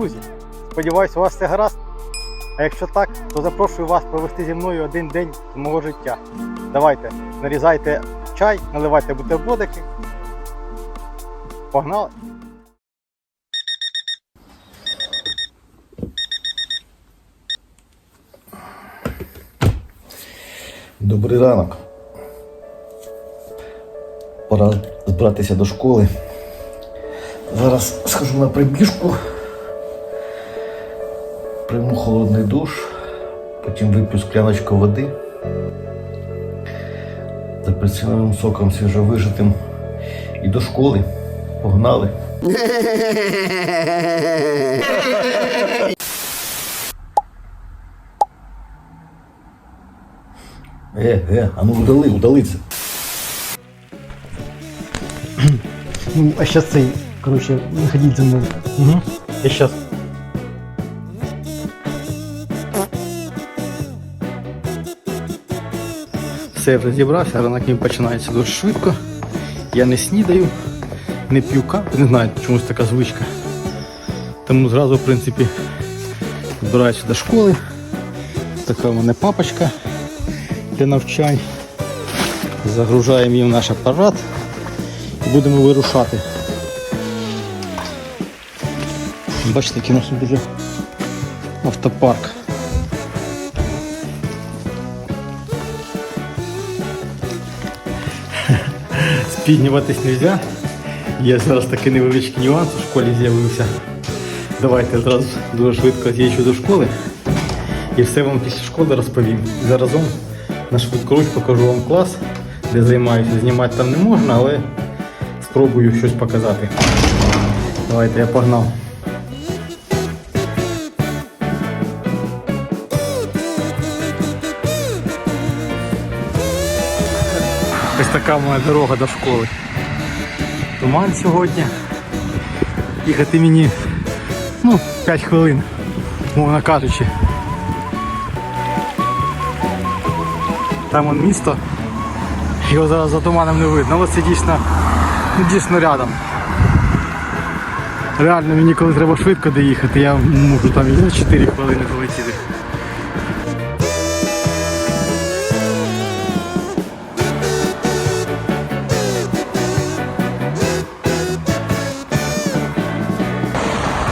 Друзі! Сподіваюсь, у вас все гаразд. А якщо так, то запрошую вас провести зі мною один день з мого життя. Давайте, нарізайте чай, наливайте бутербродики. Погнали! Добрий ранок. Пора збиратися до школи. Зараз схожу на прибіжку, прийму холодний душ, потім вип'ю скляночку води. з апельсиновим соком свіжовижитим і до школи. Погнали. Е, е, а ну удали, удали це. Ну, а зараз цей, коротше, виходіть за мною. Угу. Я зараз. Все, я вже зібрався, ранок він починається дуже швидко. Я не снідаю, не п'ю каву, не знаю, чомусь така звичка. Тому зразу, в принципі, збираюся до школи. Така в мене папочка для навчань. Загружаємо її в наш апарат і будемо вирушати. Бачите, який у нас дуже автопарк. Спіднюватись не можна. Є зараз такий невеличкий нюанс у школі з'явився. Давайте одразу дуже швидко з'їжджу до школи і все вам після школи розповім. Заразом на швидкоруч покажу вам клас, де займаюся. Знімати там не можна, але спробую щось показати. Давайте я погнав. Така моя дорога до школи. Туман сьогодні. Їхати мені ну, 5 хвилин, мовно кажучи. Там он місто. Його зараз за туманом не видно, але це дійсно, ну, дійсно рядом. Реально мені коли треба швидко доїхати, я можу там і за 4 хвилини долетіти.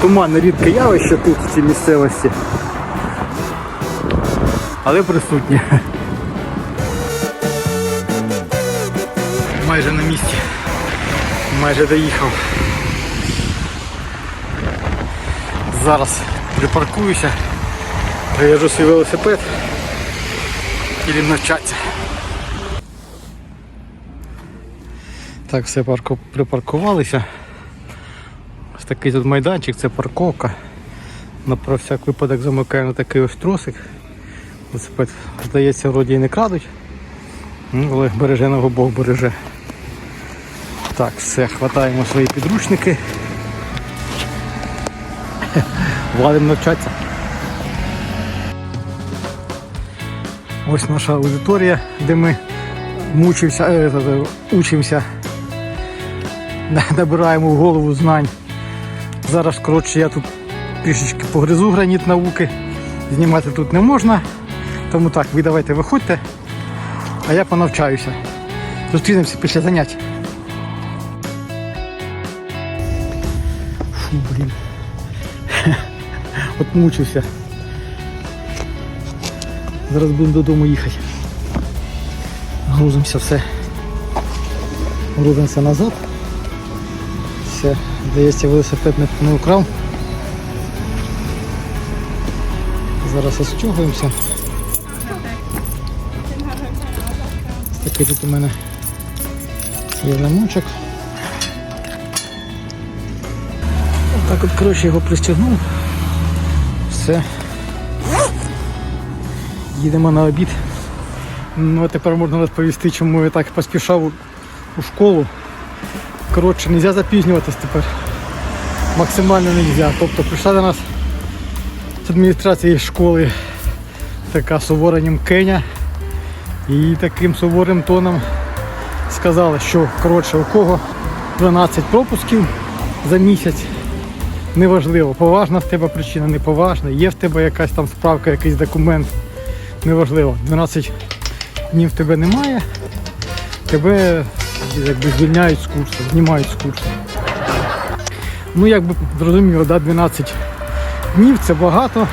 Туман рідке явище тут в цій місцевості. Але присутнє. Майже на місці. Майже доїхав. Зараз припаркуюся, прив'яжу свій велосипед і навчатися. Так, все парку- припаркувалися. Такий тут майданчик, це парковка. На про всяк випадок замикаємо такий ось тросик. Велосипед, здається, вроді і не крадуть. Ну, але береже на Бог береже. Так, все, хватаємо свої підручники. Владим навчатися. Ось наша аудиторія, де ми мучився, е, е, е, учимося, набираємо в голову знань. Зараз, коротше, я тут трішечки погризу граніт науки. Знімати тут не можна. Тому так, ви давайте виходьте, а я понавчаюся. Зустрінемося після занять. Фу, блін. От мучився. Зараз будемо додому їхати. Грузимося все. Грузимося назад. Все, здається, велосипед не, украв. Зараз розчугаємося. Ось такий тут у мене є замочок. Так от, коротше, його пристягнув. Все. Їдемо на обід. Ну а тепер можна розповісти, чому я так поспішав у школу. Коротше, не можна запізнюватись тепер. Максимально не можна. Тобто прийшла до нас з адміністрації школи така сувора німкеня. І таким суворим тоном сказали, що коротше, у кого 12 пропусків за місяць, Неважливо, поважна в тебе причина, неповажна, є в тебе якась там справка, якийсь документ. Неважливо. 12 днів в тебе немає, тебе якби звільняють з курсу, знімають з курсу. Ну, якби зрозуміло, да, 12 днів це багато,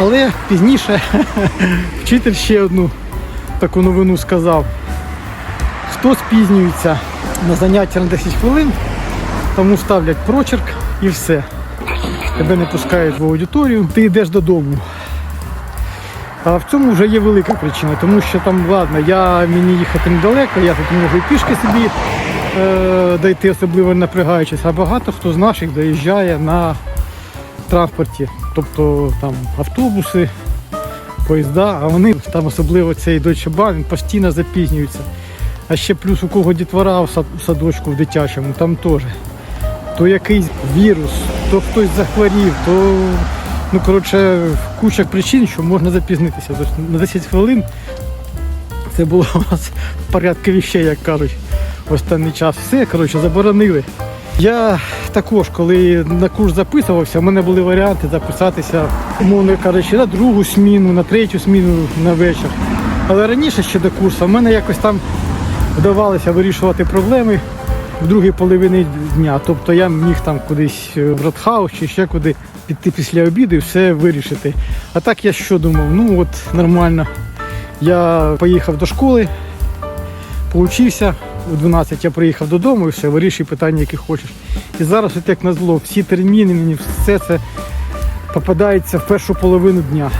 але пізніше вчитель ще одну таку новину сказав. Хто спізнюється на заняття на 10 хвилин, тому ставлять прочерк і все. Тебе не пускають в аудиторію, ти йдеш додому. А в цьому вже є велика причина, тому що там, ладно, я мені їхати недалеко, я тут можу і пішки собі е, дойти, особливо не напрягаючись, а багато хто з наших доїжджає на транспорті, тобто там автобуси, поїзда, а вони там особливо цей Deutsche Bahn, він постійно запізнюється. А ще плюс у кого дітвора в садочку в дитячому, там теж. То якийсь вірус, то хтось захворів, то ну коротше куча причин, що можна запізнитися. Тобто на 10 хвилин це було у нас в порядку віщей, як кажуть, останній час. Все, коротше, заборонили. Я також, коли на курс записувався, в мене були варіанти записатися, умовно кажучи, на другу сміну, на третю сміну на вечір. Але раніше ще до курсу в мене якось там вдавалося вирішувати проблеми в другій половині дня. Тобто я міг там кудись е, в Радхаус чи ще куди піти після обіду і все вирішити. А так я що думав? Ну от нормально. Я поїхав до школи, поучився. У 12 я приїхав додому і все, вирішуй питання, які хочеш. І зараз, от як назло, всі терміни, мені все це попадається в першу половину дня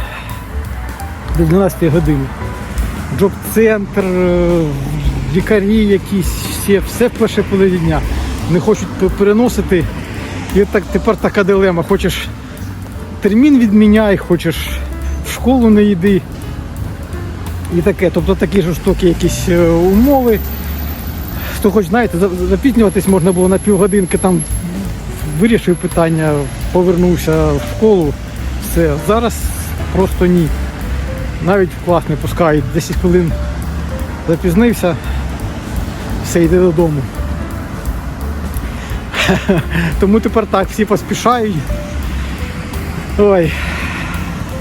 до 12 години. Джоб-центр, е, лікарі якісь, все, все в першій половині дня. Не хочуть переносити. І так тепер така дилема. Хочеш термін відміняй, хочеш в школу не йди. І таке, тобто такі жорстокі якісь е, умови. Хто хоч знаєте, запізнюватись можна було на півгодинки, там вирішив питання, повернувся в школу. Все. Зараз просто ні. Навіть в клас не пускають. 10 хвилин запізнився, все йде додому. Тому тепер так, всі поспішають. Ой,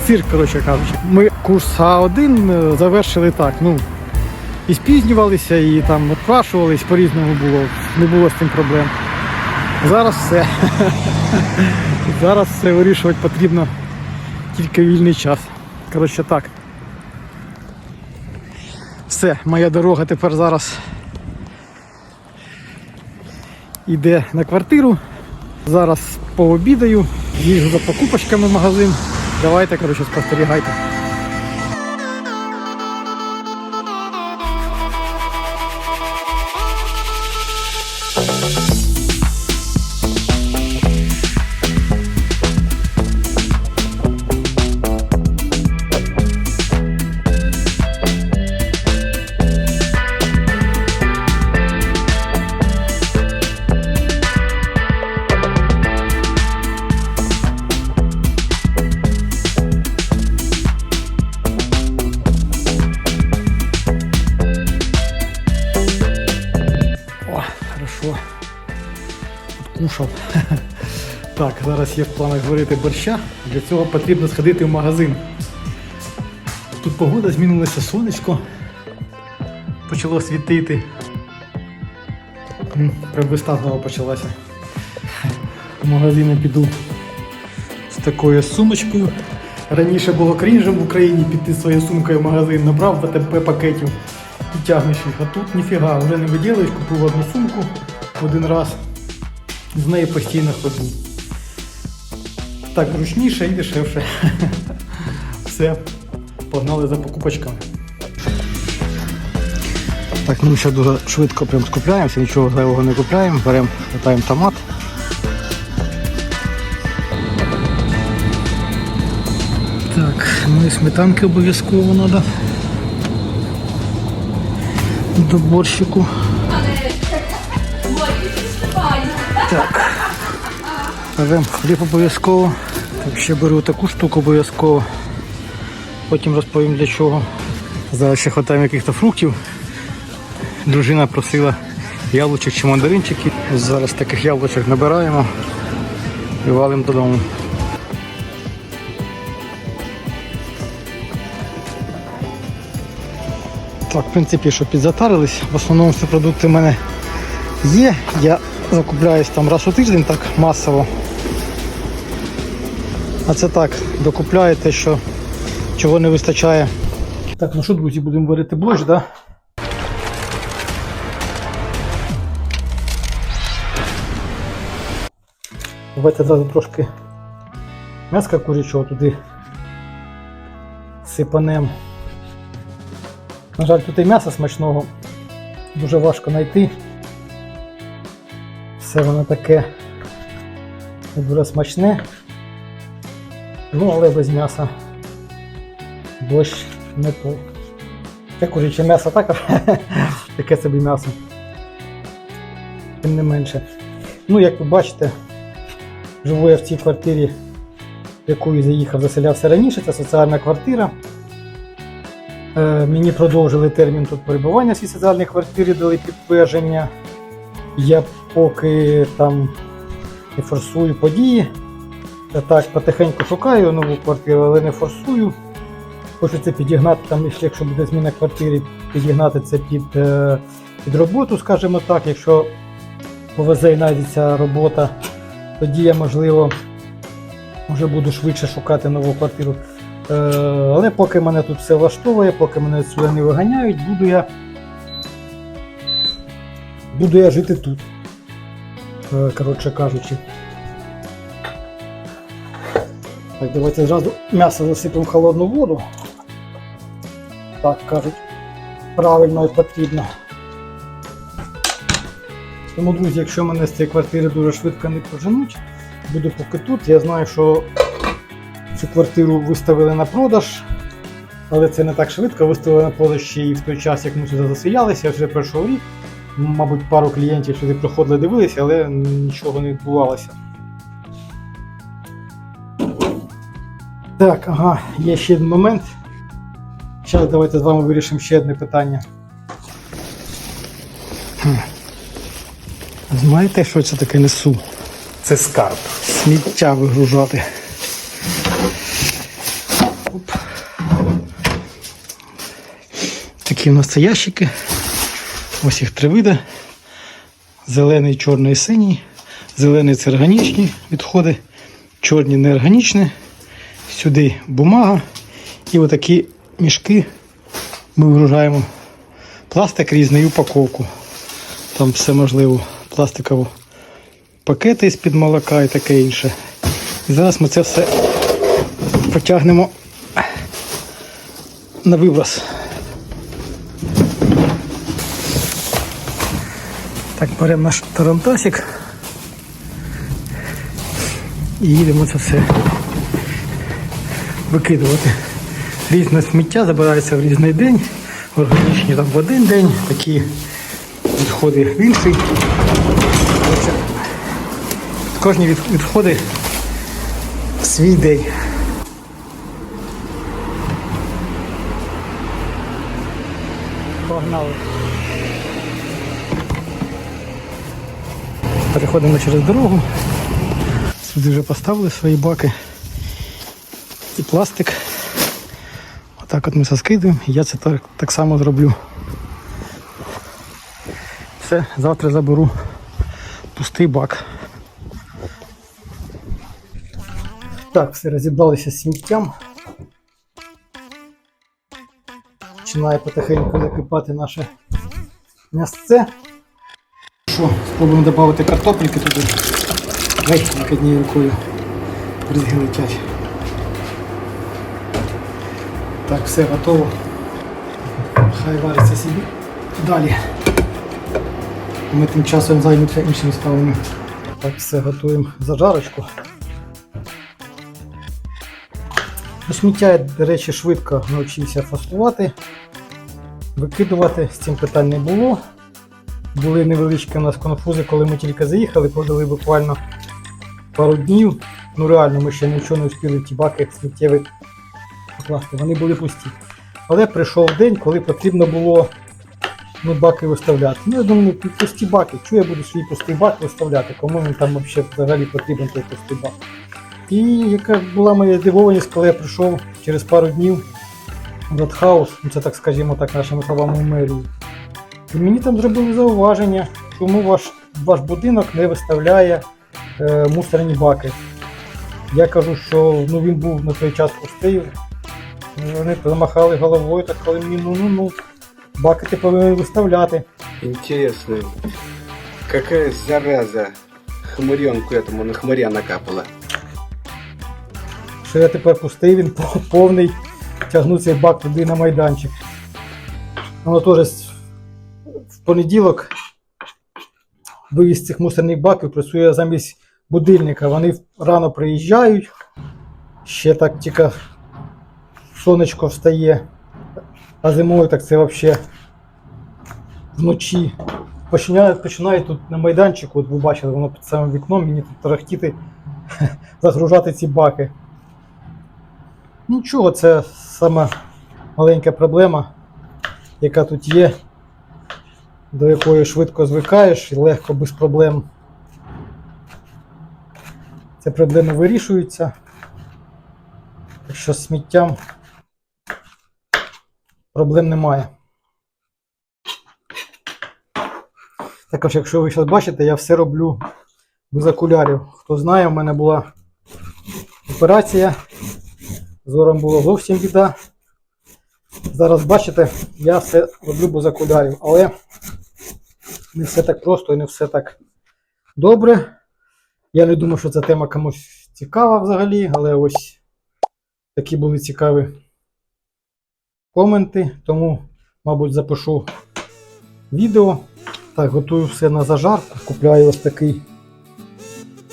цирк, коротше кажучи. Ми курс А1 е, завершили так. Ну, і спізнювалися, і там відпрашувались, по-різному було. Не було з цим проблем. Зараз все. Зараз все вирішувати потрібно тільки вільний час. Коротше так. Все, моя дорога тепер зараз йде на квартиру. Зараз пообідаю, їжджу за покупочками в магазин. Давайте, коротше, спостерігайте. Є в планах зварити борща. Для цього потрібно сходити в магазин. Тут погода змінилася сонечко. Почало світити. Знову почалася. В магазин піду з такою сумочкою. Раніше було крінжем в Україні піти своєю сумкою в магазин, набрав ВТП пакетів і тягнеш їх. А тут ніфіга, вже не виділиш, купив одну сумку один раз. З нею постійно ходжу. Так зручніше і дешевше. Все, погнали за покупочками. Так, ну ще дуже швидко прям скупляємося, нічого зайвого не купляємо, беремо, хватаємо томат. Так, ну і сметанки обов'язково треба. До борщику. Так. Беремо хліб обов'язково. Ще беру таку штуку обов'язково. Потім розповім для чого. Зараз ще хватаємо якихось фруктів. Дружина просила яблучок чи мандаринчики. Зараз таких яблучок набираємо. і валимо додому. Так, в принципі, що підзатарились. В основному всі продукти в мене є. Я закупляюсь там раз у тиждень так масово. А це так, докупляю те, що чого не вистачає. Так, ну що, друзі, будемо варити борщ, да? Давайте одразу трошки м'яска курячого туди сипанем. На жаль, тут і м'яса смачного дуже важко знайти. Все воно таке дуже смачне. Ну, але без м'яса борщ не той. Це куряче м'ясо також таке собі м'ясо. Тим не менше. Ну, як ви бачите, живу я в цій квартирі, в яку я заїхав, заселявся раніше, це соціальна квартира. Е, мені продовжили термін тут перебування в цій соціальній квартирі, дали підтвердження. Я поки там не форсую події. Та так, потихеньку шукаю нову квартиру, але не форсую. Хочу підігнати, там, якщо буде зміна квартири, підігнати це під, е, під роботу, скажімо так. Якщо повезе і знайдеться робота, тоді я, можливо, вже буду швидше шукати нову квартиру. Е, але поки мене тут все влаштовує, поки мене сюди не виганяють, буду я, буду я жити тут. Е, коротше кажучи. Так, давайте зразу м'ясо засипемо в холодну воду. Так кажуть, правильно і потрібно. Тому, друзі, якщо мене з цієї квартири дуже швидко не поженуть, буду поки тут. Я знаю, що цю квартиру виставили на продаж, але це не так швидко. Виставили на продаж ще і в той час, як ми сюди засіялися, вже пройшов рік. Мабуть, пару клієнтів сюди проходили, дивилися, але нічого не відбувалося. Так, ага, є ще один момент. Зараз давайте з вами вирішимо ще одне питання. Знаєте, що це таке несу? Це скарб. Сміття вигружати. Оп. Такі в нас це ящики. Ось їх три види. Зелений, чорний і синій. Зелений це органічні відходи, чорні неорганічні. Сюди бумага. І отакі мішки ми вигружаємо пластик різний упаковку. Там все можливо. Пластикову пакети з-під молока і таке інше. І зараз ми це все потягнемо на вивоз. Так, беремо наш тарантасик і їдемо це все викидувати. Різне сміття забирається в різний день, органічні там в один день, такі відходи в інший. Кожні відходи свій день. Погнали. Переходимо через дорогу. Сюди вже поставили свої баки і пластик. Отак от ми все скидуємо. І я це так, так само зроблю. Все, завтра заберу пустий бак. Так, все розібралися з сміттям. Починає потихеньку закипати наше м'ясце. Що, спробуємо додати картопельки туди. Ай, як однією рукою бризги. Так, все готово. Хай вариться собі далі. Ми тим часом займемося іншими справами. Так, все, готуємо зажарочку. Сміття до речі, швидко навчився фастувати, викидувати, з цим питань не було. Були невеличкі у нас конфузи, коли ми тільки заїхали, продали буквально пару днів. Ну реально, ми ще нічого не встигли ті баки сміттєві покласти, вони були пусті. Але прийшов день, коли потрібно було ми баки виставляти. Ну, я думаю, пі- пусті баки. Чого я буду свій пустий бак виставляти? Кому він там взагалі потрібен той пустий бак? І яка була моя здивованість, коли я прийшов через пару днів в Ратхаус, ну це так скажімо так, нашими словами мерію. І мені там зробили зауваження, чому ваш, ваш будинок не виставляє е, мусорні баки. Я кажу, що ну, він був на той час пустий. Ну, Вони замахали головою, так коли мені ну ну ну баки ти повинен виставляти. Интересно, какая зараза хмыренку этому на хмыря накапала? Що я тепер пустий, він по- повний. Тягну цей бак туди на майданчик. Воно теж с- в понеділок вивіз цих мусорних баків працює замість будильника. Вони рано приїжджають, ще так тільки сонечко встає, а зимою так це взагалі вночі. Починає, починає тут на майданчику, от ви бачили, воно під самим вікном, мені тут тарахтіти, загружати ці баки. Нічого, це сама маленька проблема, яка тут є, до якої швидко звикаєш і легко без проблем. Ці проблеми вирішуються. Так що з сміттям проблем немає. Також, якщо ви зараз бачите, я все роблю без окулярів. Хто знає, в мене була операція. Зором було зовсім біда. Зараз бачите, я все роблю без окулярів, але не все так просто і не все так добре. Я не думаю, що ця тема комусь цікава взагалі, але ось такі були цікаві коменти, тому, мабуть, запишу відео. Так, готую все на зажарку. Купляю ось такий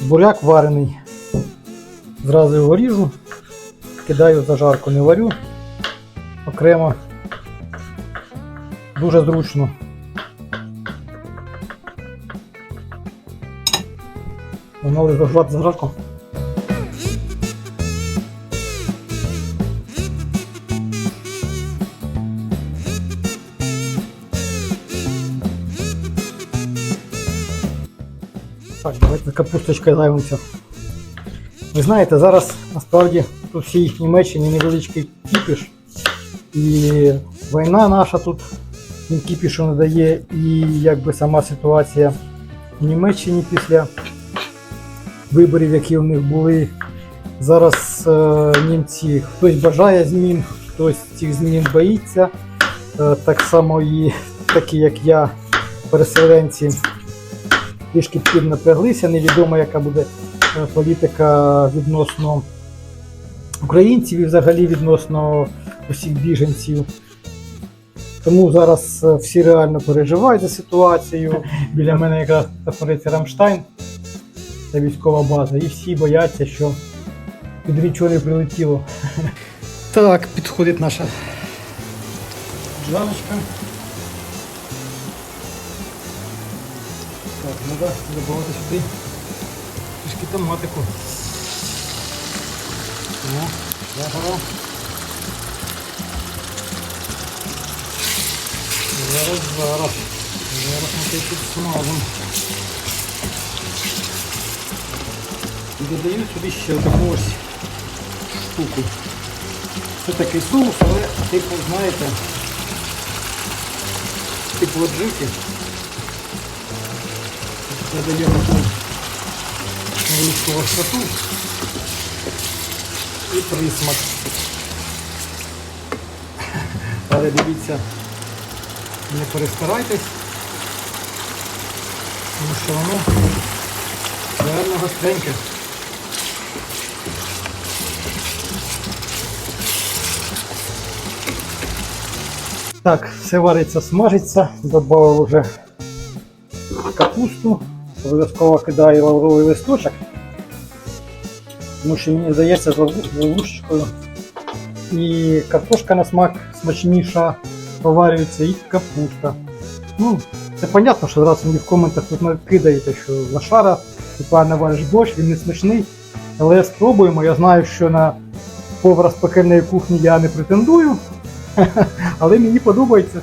буряк варений. Зразу його ріжу кидаю зажарку, не варю окремо. Дуже зручно. Воно зажати зажарку. Так, давайте капусточкою займемося. Ви знаєте, зараз насправді тут всій Німеччині невеличкий кіпіш. І війна наша тут їм кіпішу не дає, і якби сама ситуація в Німеччині після виборів, які у них були. Зараз е, німці хтось бажає змін, хтось цих змін боїться. Е, так само і такі, як я, переселенці, трішки піднапряглися. Невідомо, яка буде е, політика відносно українців і взагалі відносно усіх біженців. Тому зараз е, всі реально переживають за ситуацію. Біля мене якраз знаходиться Рамштайн, це військова база, і всі бояться, що під нічого не прилетіло. Так, підходить наша джаночка. Треба забувати сюди трішки томатику. О, загора. Зараз, зараз. Зараз ми це підсмажемо. І додаю сюди ще таку ось штуку. Це такий соус, але типу, знаєте, типу аджики. Таку невеличку гостоту і присмак. Але дивіться, не перестарайтесь, тому що воно реально гостреньке. Так, все вариться, смажиться, додав вже капусту, обов'язково кидаю лавровий листочок, тому що мені здається з лавушечкою і картошка на смак смачніша проварюється, і капуста. Ну, це понятно, що зараз мені в коментах тут накидаєте, що лошара, пане вариш борщ, він не смачний. Але спробуємо. Я знаю, що на повара з пекельної кухні я не претендую, але мені подобається.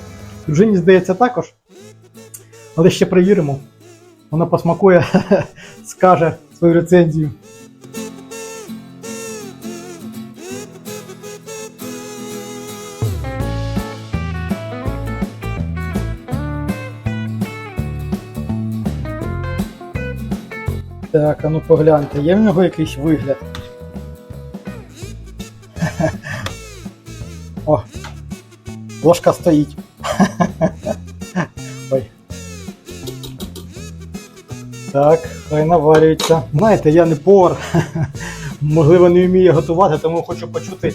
Дружині здається також. Але ще перевіримо. Вона посмакує, скаже свою рецензію. Так, а ну погляньте, є в нього якийсь вигляд. О, ложка стоїть. Так, хай наварюється. Знаєте, я не повар. Можливо, не вмію готувати, тому хочу почути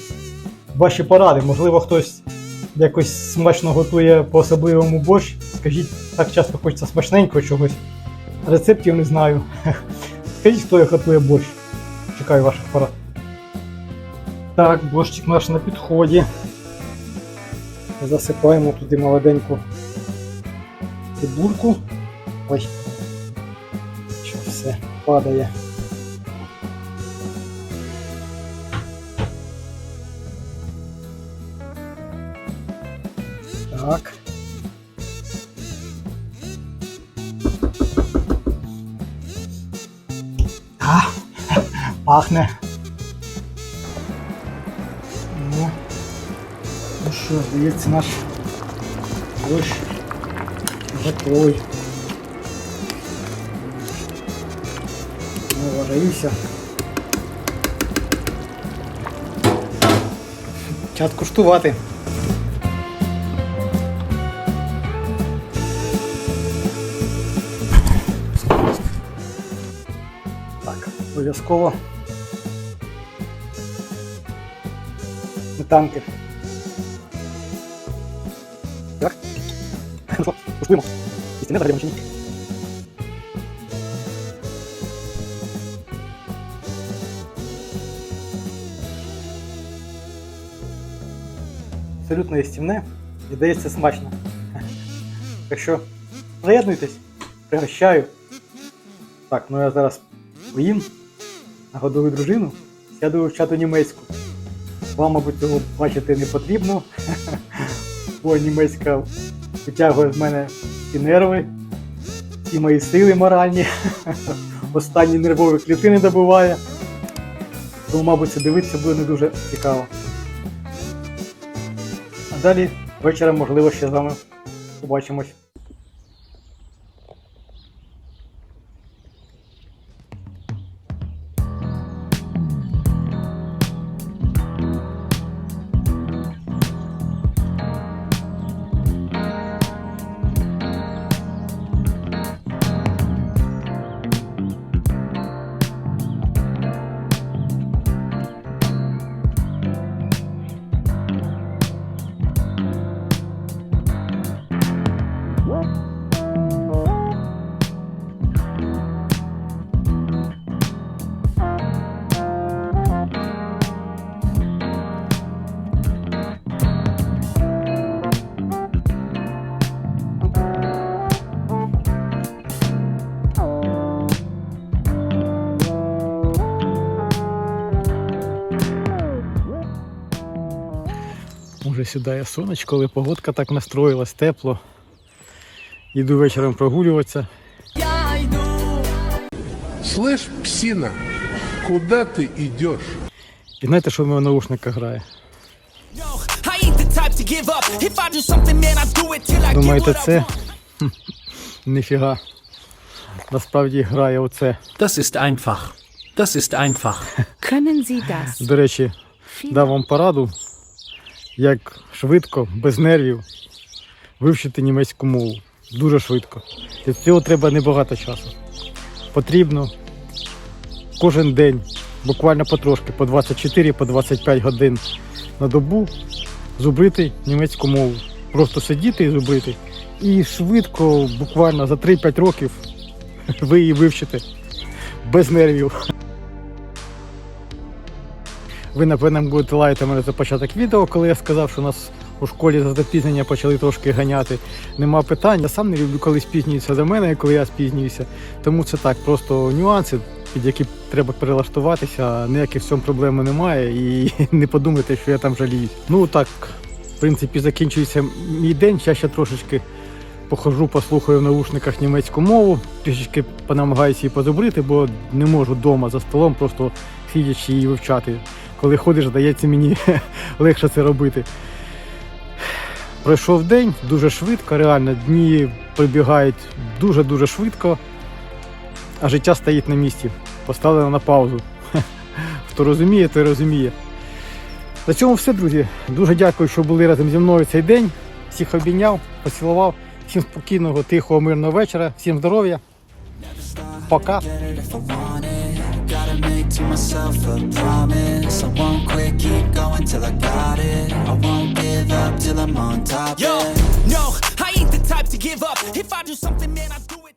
ваші поради. Можливо, хтось якось смачно готує по-особливому борщ. Скажіть, так часто хочеться смачненького чогось. Рецептів не знаю. Скажіть, хто як готує борщ. Чекаю ваших порад. Так, борщик наш на підході. Засипаємо туди молоденьку цибульку. Ой. Падає. Так. А, пахне. Ну, ну що, здається, наш борщ готовий. Наварився. Час куштувати. Так, обов'язково. Сметанки. Так. Куштуємо. Їсти не чи ні? Абсолютно їстівне і дається смачно. Так що приєднуйтесь, пригощаю. Так, ну я зараз поїм, нагодую дружину, сяду вивчати німецьку. Вам, мабуть, цього бачити не потрібно, бо німецька витягує з мене і нерви, і мої сили моральні. Останні нервові клітини добиває. Тому, мабуть, це дивитися буде не дуже цікаво. Далі вечором, можливо, ще з вами побачимось. Сідає сонечко, але погодка так настроїлась, тепло. Іду вечором прогулюватися. Слышь, псина, куда ты идешь? І знаєте, що в мене в наушниках грає? Думаєте, це? Ніфіга. Насправді грає оце. Das ist einfach. Das ist einfach. Können Sie das? До речі, дав вам пораду, як швидко, без нервів вивчити німецьку мову. Дуже швидко. Для цього треба небагато часу. Потрібно кожен день, буквально потрошки, по 24 по 25 годин на добу зубрити німецьку мову. Просто сидіти і зубрити. І швидко, буквально за 3-5 років, ви її вивчите без нервів. Ви, напевно, будете лаяти мене за початок відео, коли я сказав, що нас у школі за запізнення почали трошки ганяти. Нема питань. Я сам не люблю, коли спізнюються до мене, коли я спізнююся. Тому це так, просто нюанси, під які треба перелаштуватися. Ніяких в цьому проблеми немає. І не подумайте, що я там жаліюсь. Ну так, в принципі, закінчується мій день. Я ще трошечки похожу, послухаю в наушниках німецьку мову, трішечки понамагаюся її позабрити, бо не можу вдома за столом просто сидячи її вивчати. Коли ходиш, здається мені легше це робити. Пройшов день дуже швидко, реально дні прибігають дуже-дуже швидко, а життя стоїть на місці. Поставлено на паузу. Хто розуміє, той розуміє. На цьому все, друзі. Дуже дякую, що були разом зі мною цей день. Всіх обійняв, поцілував. Всім спокійного, тихого, мирного вечора. Всім здоров'я. Пока. If I want it. Gotta make to myself a promise. I won't quit, keep going till I got it. I won't give up till I'm on top. Yo, no, I ain't the type to give up. If I do something, man, I do it.